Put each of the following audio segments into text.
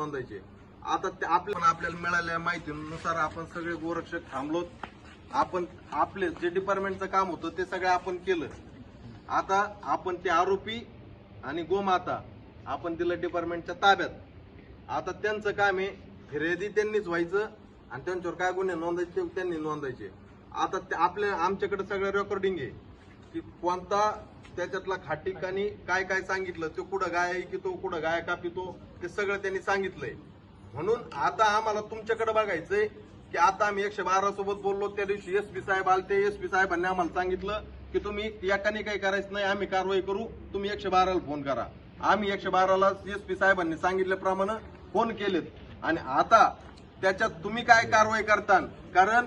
नोंदायचे आता ते आपल्या आपल्याला मिळालेल्या माहितीनुसार आपण सगळे गोरक्षक थांबलोत. आपण आपले जे डिपार्टमेंटचं काम होतं ते सगळं आपण केलं. आता आपण ते आरोपी आणि गोमाता आपण दिलं डिपार्टमेंटच्या ताब्यात. आता त्यांचं काम आहे फिर्यादी त्यांनीच व्हायचं आणि त्यांच्यावर काय गुन्हे नोंदायचे त्यांनी नोंदायचे. आता ते आपल्या आमच्याकडे सगळं रेकॉर्डिंग आहे. की कोणता त्याच्यातला खाटीक काय काय सांगितलं तो कुठं गाय की कुठं गाय कापितो ते सगळं त्यांनी सांगितलंय. म्हणून आता आम्हाला तुमच्याकडे बघायचंय की आता आम्ही एकशे बारा सोबत बोललो त्या दिवशी एस पी साहेब आलते एस पी साहेबांनी आम्हाला सांगितलं की तुम्ही एकाने काही करायचं नाही आम्ही कारवाई करू तुम्ही एकशे बाराला फोन करा. आम्ही एकशे बाराला एस पी साहेबांनी सांगितल्याप्रमाणे फोन केलेत. आणि आता त्याच्यात तुम्ही काय कारवाई करता कारण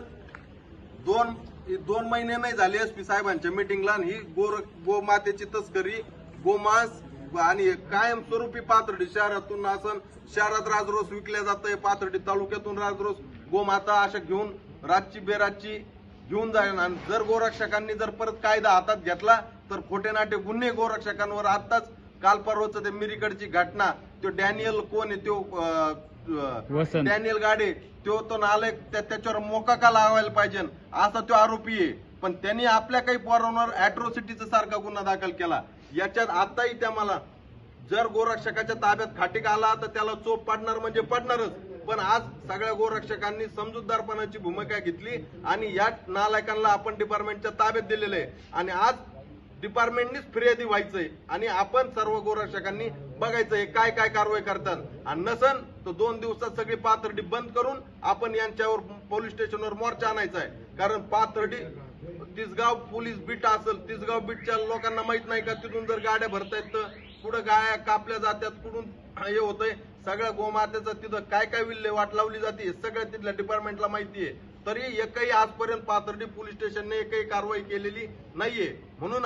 दोन दोन महिने नाही झाले एस पी साहेबांच्या मिटिंगला ही गोर गोमातेची तस्करी गोमांस आणि कायमस्वरूपी पाथर्डी शहरातून असं शहरात राजरोस विकल्या जात आहे पाथर्डी तालुक्यातून राजरोस गोमाता अशा घेऊन रातची बेरातची घेऊन जाईल आणि जर गोरक्षकांनी जर परत कायदा हातात घेतला तर खोटे नाटे गुन्हे गोरक्षकांवर आताच काल परवाच ते मिरीकडची घटना तो डॅनियल कोण आहे तो. डॅनियल गाडे तो तो नालायक त्या- त्याच्यावर मोका का लावायला पाहिजे? असा तो आरोपी आहे. पण त्यांनी आपल्या काही पोरांवर अॅट्रॉसिटीचा सारखा गुन्हा दाखल केला. याच्यात आताही त्या मला जर गोरक्षकाच्या ताब्यात खाटीक आला तर त्याला चोप पडणार म्हणजे पडणारच. पण आज सगळ्या गोरक्षकांनी समजूतदारपणाची भूमिका घेतली आणि या नालायकांना आपण डिपार्टमेंटच्या ताब्यात दिलेलं आहे. आणि आज डिपार्टमेंटनीच फिर्यादी व्हायचंय आणि आपण सर्व गोरक्षकांनी बघायचंय काय काय कारवाई करतात. आणि नसन तर दोन दिवसात सगळी पाथर्डी बंद करून आपण यांच्यावर पोलीस स्टेशनवर मोर्चा आणायचा आहे कारण पाथर्डी तिसगाव पोलीस बीट असेल तिसगाव बीटच्या लोकांना माहीत नाही का? तिथून जर गाड्या भरतायत तर पुढे गाया कापल्या जातात कुठून हे होतंय? सगळ्या गोमातेचं तिथं काय काय विल्हे वाट लावली जाते सगळ्या तिथल्या डिपार्टमेंटला माहिती आहे तरी एकही आजपर्यंत पाथर्डी पोलीस स्टेशनने एकही कारवाई केलेली नाहीये. म्हणून